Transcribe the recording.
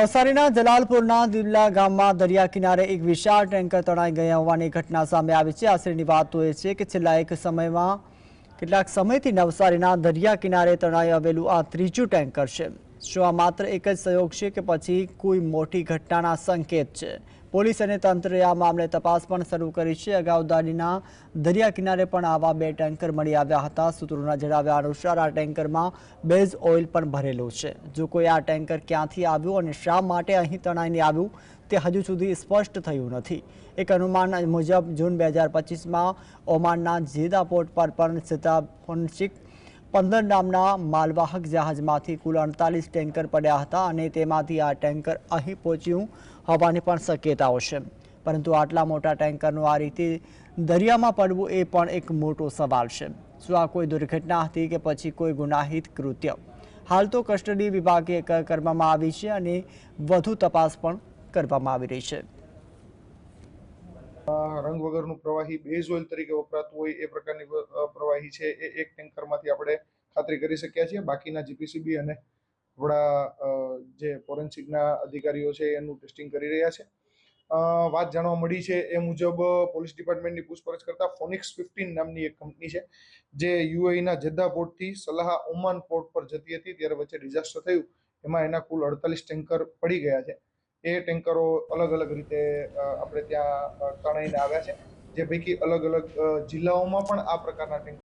નવસારીના જલાલપુરના દિલ્લા ગામમાં દરિયા કિનારે એક વિશાળ ટેન્કર તણાઈ ગયા હોવાની ઘટના સામે આવી છે. આશ્ચર્યની વાત તો એ છે કે છેલ્લા એક સમયમાં, કેટલાક સમયથી નવસારીના દરિયા કિનારે તણાઈ આવેલું આ ત્રીજું ટેન્કર છે. શું આ માત્ર એક જ સંયોગ છે કે પછી કોઈ મોટી ઘટનાના સંકેત છે? પોલીસ અને તંત્રએ આ મામલે તપાસ પણ શરૂ કરી છે. અગાઉ દાડીના દરિયા કિનારે પણ આવા બે ટેન્કર મળી આવ્યા હતા. સૂત્રોના જણાવ્યા અનુસાર આ ટેન્કરમાં બેઝ ઓઇલ પણ ભરેલું છે. જો કોઈ આ ટેન્કર ક્યાંથી આવ્યું અને શા માટે અહીં તણાઈને આવ્યું, તે હજુ સુધી સ્પષ્ટ થયું નથી. એક અનુમાન મુજબ જૂન બે હજાર પચીસમાં ઓમાનના જેદા પોર્ટ પર પણ સીતાફોનશિક પંદર નામના માલવાહક જહાજમાંથી કુલ અડતાલીસ ટેન્કર પડ્યા હતા અને તેમાંથી આ ટેન્કર અહીં પહોંચ્યું હોવાની પણ શક્યતાઓ છે. પરંતુ આટલા મોટા ટેન્કરનું આ રીતે દરિયામાં પડવું એ પણ એક મોટો સવાલ છે. શું આ કોઈ દુર્ઘટના હતી કે પછી કોઈ ગુનાહિત કૃત્ય? હાલ તો કસ્ટડી વિભાગે કરવામાં આવી છે અને વધુ તપાસ પણ કરવામાં આવી રહી છે. રંગ વગરનું પ્રવાહી બેઝ ઓઇલ તરીકે વપરાતું હોય એ પ્રકારની પ્રવાહી છે એ એક ટેન્કરમાંથી આપણે ખાતરી કરી શક્યા છીએ. બાકીના જીપીસીબી અને આપણા જે ફોરેન્સિકના અધિકારીઓ છે એનું ટેસ્ટિંગ કરી રહ્યા છે. વાત જાણવા મળી છે એ મુજબ પોલીસ ડિપાર્ટમેન્ટની પૂછપરછ કરતા ફોનિક્સ ફિફ્ટીન નામની એક કંપની છે, જે યુએઈના જેદ્દા પોર્ટથી સલાહ ઓમાન પોર્ટ પર જતી હતી. ત્યારે વચ્ચે ડિઝાસ્ટર થયું. એમાં એના કુલ અડતાલીસ ટેન્કર પડી ગયા છે. એ ટેન્કરો અલગ અલગ રીતે આપણે ત્યાં તણાઈને આવ્યા છે. જે પૈકી અલગ અલગ જિલ્લાઓમાં પણ આ પ્રકારના ટેન્કર